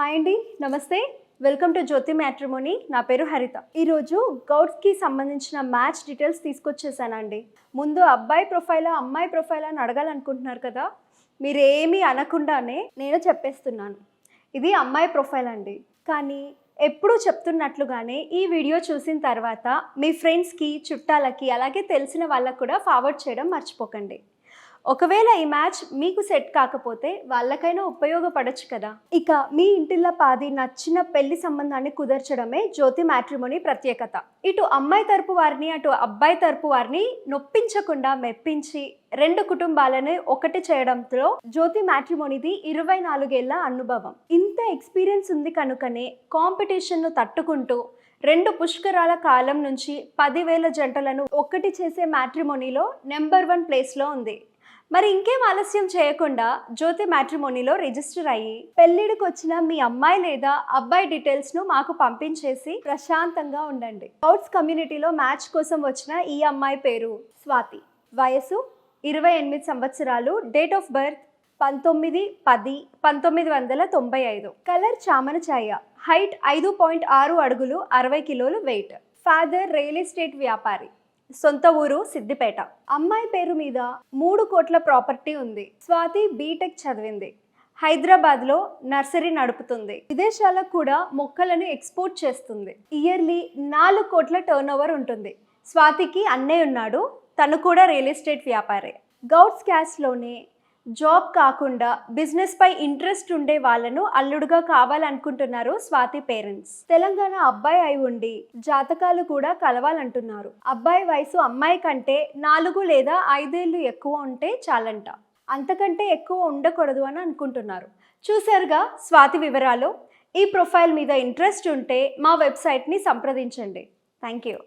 Hi అండి నమస్తే. Welcome to Jyothi matrimony. నా పేరు హరిత. ఈరోజు గౌడ్స్కి సంబంధించిన మ్యాచ్ డీటెయిల్స్ తీసుకొచ్చేసానండి. ముందు అబ్బాయి ప్రొఫైలా అమ్మాయి ప్రొఫైలా అని అడగాలనుకుంటున్నారు కదా? మీరు ఏమీ అనకుండానే నేను చెప్పేస్తున్నాను. ఇది అమ్మాయి ప్రొఫైల్ అండి. కానీ ఎప్పుడూ చెప్తున్నట్లుగానే ఈ వీడియో చూసిన తర్వాత మీ ఫ్రెండ్స్కి చుట్టాలకి అలాగే తెలిసిన వాళ్ళకు కూడా ఫార్వర్డ్ చేయడం మర్చిపోకండి. ఒకవేళ ఈ మ్యాచ్ మీకు సెట్ కాకపోతే వాళ్ళకైనా ఉపయోగపడచ్చు కదా. ఇక మీ ఇంటిల్లో పాది నచ్చిన పెళ్ళి సంబంధాన్ని కుదర్చడమే జ్యోతి మ్యాట్రిమోని ప్రత్యేకత. ఇటు అమ్మాయి తరపు వారిని అటు అబ్బాయి తరపు వారిని నొప్పించకుండా మెప్పించి రెండు కుటుంబాలను ఒకటి చేయడంతో జ్యోతి మ్యాట్రిమోనిది ఇరవై నాలుగేళ్ళ అనుభవం. ఇంత ఎక్స్పీరియన్స్ ఉంది కనుకనే కాంపిటీషన్ను తట్టుకుంటూ రెండు పుష్కరాల కాలం నుంచి పదివేల జంటలను ఒకటి చేసే మ్యాట్రిమోనీలో నెంబర్ వన్ ప్లేస్లో ఉంది. మరి ఇంకేం ఆలస్యం చేయకుండా జ్యోతి మ్యాట్రిమోనీలో రిజిస్టర్ అయ్యి పెళ్ళిడికి వచ్చిన మీ అమ్మాయి లేదా అబ్బాయి డీటెయిల్స్ను మాకు పంపించేసి ప్రశాంతంగా ఉండండి. స్కౌట్స్ కమ్యూనిటీలో మ్యాచ్ కోసం వచ్చిన ఈ అమ్మాయి పేరు స్వాతి. వయసు ఇరవై ఎనిమిది సంవత్సరాలు డేట్ ఆఫ్ బర్త్ పంతొమ్మిది పది పంతొమ్మిది వందల తొంభై ఐదు. కలర్ చామన ఛాయ హైట్ ఐదు పాయింట్ ఆరు అడుగులు అరవై కిలోలు వెయిట్. ఫాదర్ రియల్ ఎస్టేట్ వ్యాపారి. సొంత ఊరు సిద్దిపేట. అమ్మాయి పేరు మీద మూడు కోట్ల ప్రాపర్టీ ఉంది. స్వాతి బీటెక్ చదివింది. హైదరాబాద్లో నర్సరీ నడుపుతుంది. విదేశాలకు కూడా మొక్కలను ఎక్స్పోర్ట్ చేస్తుంది. ఇయర్లీ నాలుగు కోట్ల టర్న్ ఓవర్ ఉంటుంది. స్వాతికి అన్నయ్య ఉన్నాడు. తను కూడా రియల్ ఎస్టేట్ వ్యాపారే. గౌడ్స్ క్యాస్ట్లోనే జాబ్ కాకుండా బిజినెస్ పై ఇంట్రెస్ట్ ఉండే వాళ్ళను అల్లుడుగా కావాలనుకుంటున్నారు స్వాతి పేరెంట్స్. తెలంగాణ అబ్బాయి అయి ఉండి జాతకాలు కూడా కలవాలంటున్నారు. అబ్బాయి వయసు అమ్మాయి కంటే నాలుగు లేదా ఐదేళ్ళు ఎక్కువ ఉంటే చాలంట. అంతకంటే ఎక్కువ ఉండకూడదు అని అనుకుంటున్నారు. చూసారుగా స్వాతి వివరాలు? ఈ ప్రొఫైల్ మీద ఇంట్రెస్ట్ ఉంటే మా వెబ్సైట్ని సంప్రదించండి. Thank you